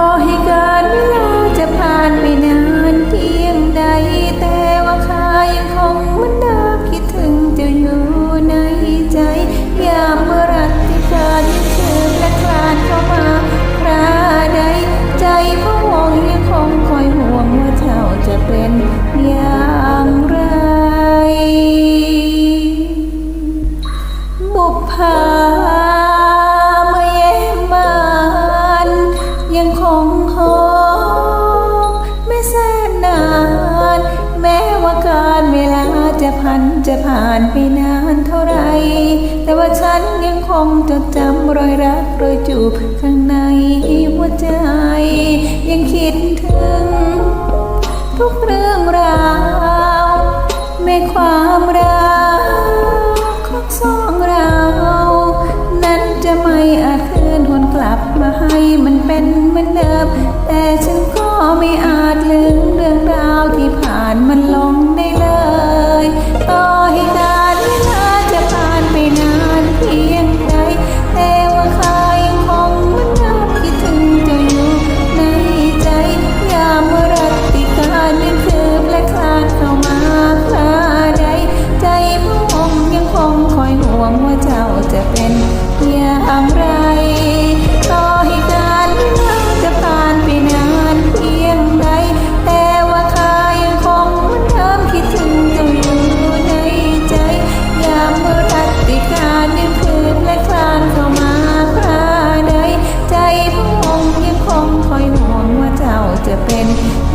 อให้กินเวลาจะผ่าน จะพันจะผ่านไปนานเท่าไร แต่ว่าฉันยังคงจดจำรอยรักรอยจูบข้างในหัวใจ ยังคิดถึง ทุกเรื่องราวแม้ความรักของสองเรา นั้นจะไม่อาจคืนหวนกลับมาให้มันเป็นเหมือนเดิม แต่ฉันก็ไม่อาจลืมเรื่องราวที่ผ่าน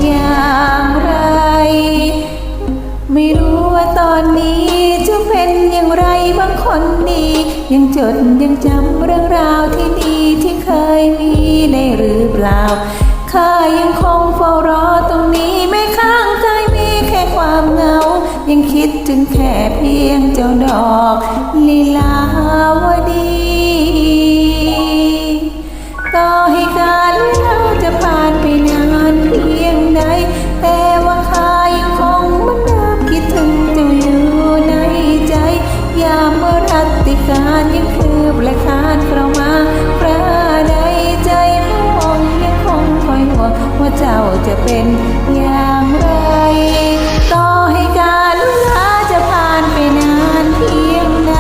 อย่างไร ไม่รู้ว่าตอนนี้จะเป็นอย่างไรบางคนดี ยังจดยังจำเรื่องราวที่ดีที่เคยมีได้หรือเปล่าข้ายังคงเฝ้ารอตรงนี้ไม่ข้างกายมีแค่ความเหงา ยังคิดถึงแค่เพียงเจ้าดอกลีลาารยังคืบและคานเข้ามาพระใดใจพระองค์ยังคงคอยห่วงว่าเจ้าจะเป็นอย่างไรต่อให้การเวลาจะผ่านไปนานเพียงใด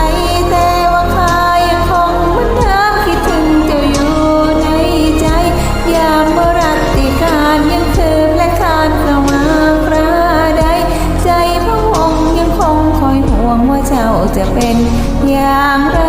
แต่ว่าข้ายังคงเหมันเดิมคิดถึงเจ้าอยู่ในใจยามเมื่อรัตติการยังคืบและคานเข้ามาคราใดใจพระองค์ยังคงคอยห่วงว่าเจ้าจะเป็นอย่างไร